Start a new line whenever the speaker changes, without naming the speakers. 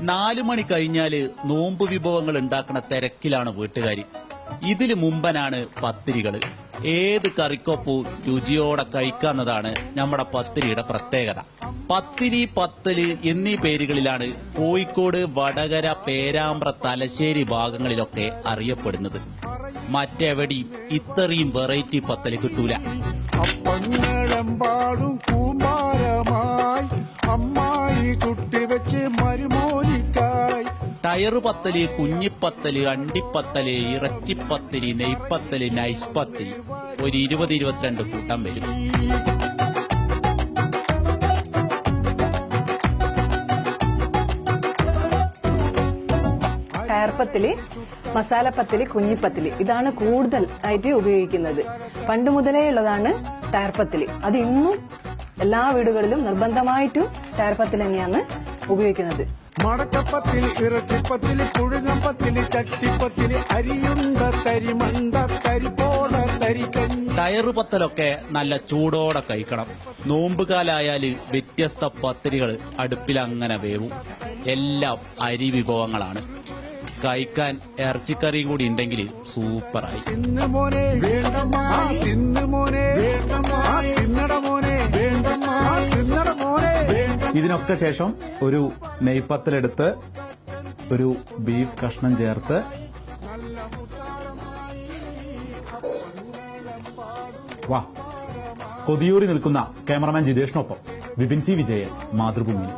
നാലു മണി കഴിഞ്ഞാൽ നോമ്പ് വിഭവങ്ങൾ ഉണ്ടാക്കുന്ന തിരക്കിലാണ് വീട്ടുകാരി. ഇതിൽ മുമ്പനാണ് പത്തിരികൾ. ഏത് കറിക്കൊപ്പവും രുചിയോടെ കഴിക്കാന്നതാണ് നമ്മുടെ പത്തിരിയുടെ പ്രത്യേകത. പത്തിരി പത്തൽ എന്നീ പേരുകളിലാണ് കോഴിക്കോട് വടകര പേരാമ്പ്ര തലശ്ശേരി ഭാഗങ്ങളിലൊക്കെ അറിയപ്പെടുന്നത്. മറ്റെവിടെയും ഇത്രയും വെറൈറ്റി പത്തൽ കിട്ടൂല.
മരുമോനിക്കായി
ടയറ് പത്തൽ കുഞ്ഞിപ്പത്തൽ അണ്ടിപ്പത്തൽ ഇറച്ചിപ്പത്തൽ നെയ്പ്പത്തൽ നൈസ് പത്തൽ ഒരു ഇരുപത് ഇരുപത്തിരണ്ട് കൂട്ടം വരും.
ടയർപ്പത്തിൽ മസാലപ്പത്തിൽ കുഞ്ഞിപ്പത്തിൽ. ഇതാണ് കൂടുതൽ ആയിട്ട് ഉപയോഗിക്കുന്നത്. പണ്ട് മുതലേ ഉള്ളതാണ് ടയർപ്പത്തിൽ അത് ഇന്നും എല്ലാ വീടുകളിലും നിർബന്ധമായിട്ടും ടയർപ്പത്തിൽ തന്നെയാണ് ഉപയോഗിക്കുന്നത്.
മടക്കപ്പത്തിൽ ഇറച്ചിപ്പത്തിൽ പുഴുങ്ങപ്പത്തിൽ ചട്ടിപ്പത്തിൽ അരിയുണ്ട തരിമണ്ട തരിക്കഞ്ഞി
ടയറ് പത്തലൊക്കെ നല്ല ചൂടോടെ കഴിക്കണം. നോമ്പുകാലായാൽ വ്യത്യസ്ത പത്തിരികൾ അടുപ്പിൽ അങ്ങനെ വേവും. എല്ലാം അരി വിഭവങ്ങളാണ്. കഴിക്കാൻ ഇറച്ചിക്കറിയും കൂടി ഉണ്ടെങ്കിൽ സൂപ്പറായി.
തിന്നു മോനെ തിന്നു മോനെ വേണ്ടമ്മാ
ഇതിനൊക്കെ ശേഷം ഒരു നെയ്പ്പത്തലെടുത്ത് ഒരു ബീഫ് കഷ്ണം ചേർത്ത് വാ കൊതിയൂറി നിൽക്കുന്ന ക്യാമറമാൻ ജിതേഷിനൊപ്പം വിപിൻ സി വിജയൻ മാതൃഭൂമി.